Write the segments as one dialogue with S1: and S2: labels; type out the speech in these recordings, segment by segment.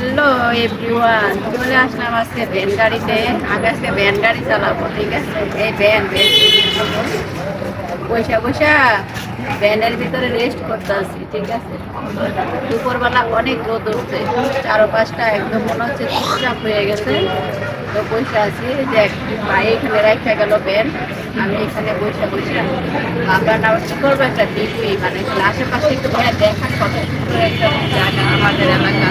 S1: Hello everyone চলে আসলাম আজকে van গাড়িতে। আমি আজকে ভ্যান গাড়ি চালাবো, ঠিক আছে? এই ভ্যান পয়সা পয়সা ভ্যানের ভিতরে রেস্ট করতে আসছি ঠিক আছে? দুপুরবেলা অনেক রোদ উঠছে। চারো পাঁচটা একদম মনে হচ্ছে চুপচাপ হয়ে গেছে। তো বসে আছি। যে ভাই এখানে রাখা গেল ভ্যান আমি এখানে বসে বসে আমরা না, কি করব? একটা টিভি মানে আশেপাশে একটু ভাইয়া দেখার কত সুন্দর একটা জায়গা আমাদের এলাকা।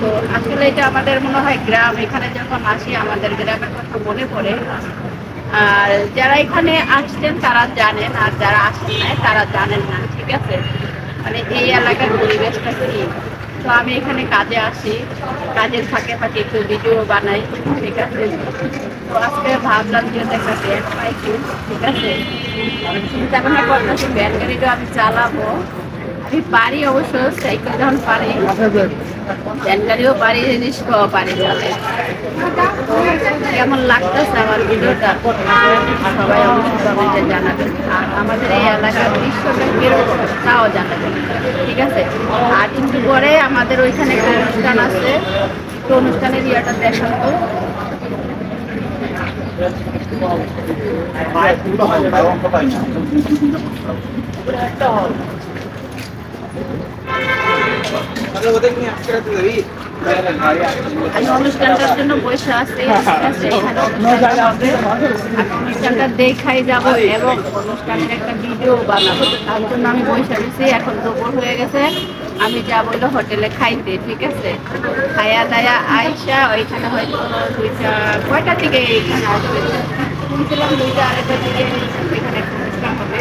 S1: তো আসলে এটা আমাদের মনে হয় গ্রাম, এখানে যখন আসি আমাদের গ্রামের কথা মনে পড়ে। আর যারা এখানে আসছেন তারা জানেন, আর যারা আসেন নাই তারা জানেন না, ঠিক আছে? মানে এই এলাকার পরিবেশটা কি? তো আমি এখানে কাজে আসি, কাজের ফাঁকে ফাঁকে একটু ভিডিও বানাই, ঠিক আছে? তো আজকে ভাবলাম যে একটা ঠিক আছে? চিন্তা ভাবনা করতেছি ব্যান্ড গাড়িটা আমি চালাবো। আমি পারি অবশ্য সাইকেল যখন পারি। ব্যান্ড গাড়িও পারি রিস্কও পারি কেমন লাগতেছে আমার ভিডিওটা? সবাই অবশ্যই কমেন্টে আর আমাদের এই এলাকার দৃশ্যটা তাও জানাবেন। ঠিক আছে? আর একটু পরে আমাদের ওইখানে একটা অনুষ্ঠান আছে। তো অনুষ্ঠানের ইয়েটা দেখান তো। আমি অনুষ্ঠানটার জন্য বসে আছি? এখানে অনুষ্ঠানটা দেখাই যাব এবং অনুষ্ঠানের একটা ভিডিও বানাবো। তার জন্য আমি বসে আছি এখন দুপুর হয়ে গেছে। আমি যাব হলো হোটেলে খাইতে ঠিক আছে? খায়া দায়া আইসা ওইখানে হয়তো দুইটা কয়টা থেকে এখানে আসবে? শুনছিলাম দুইটা এখানে একটা অনুষ্ঠান হবে।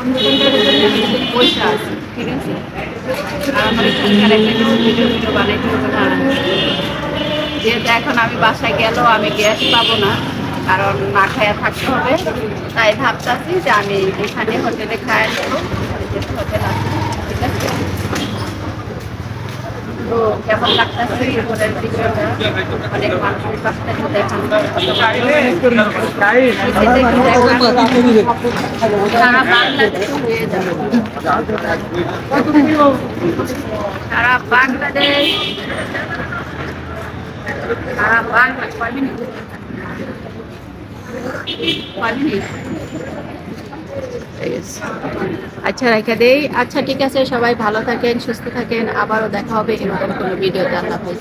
S1: অনুষ্ঠানটার জন্য আমি বসে আছি। ঠিক আছে আর আমার এখানকার একটা ভিডিও ভিডিও বানাইতে হবে যেহেতু এখন আমি বাসায় গেলেও আমি গ্যাস পাবো না, কারণ না খায়া থাকতে হবে, তাই ভাবতেছি যে আমি এখানে হোটেলে খায় হোটেল আছে তো কেমন লাগতেছে হোটেল বিষয়টা অনেক মানুষের কাছ থেকে দেখানো সারা বাংলাদেশ হয়ে যাবে সারা বাংলাদেশ সারা বাংলা কয় মিনিট কয় মিনিট ঠিক আছে। আচ্ছা রেখে দেই। আচ্ছা ঠিক আছে, সবাই ভালো থাকেন, সুস্থ থাকেন। আবারও দেখা হবে এরকম কোনো ভিডিওতে আল্লাহ হাফেজ।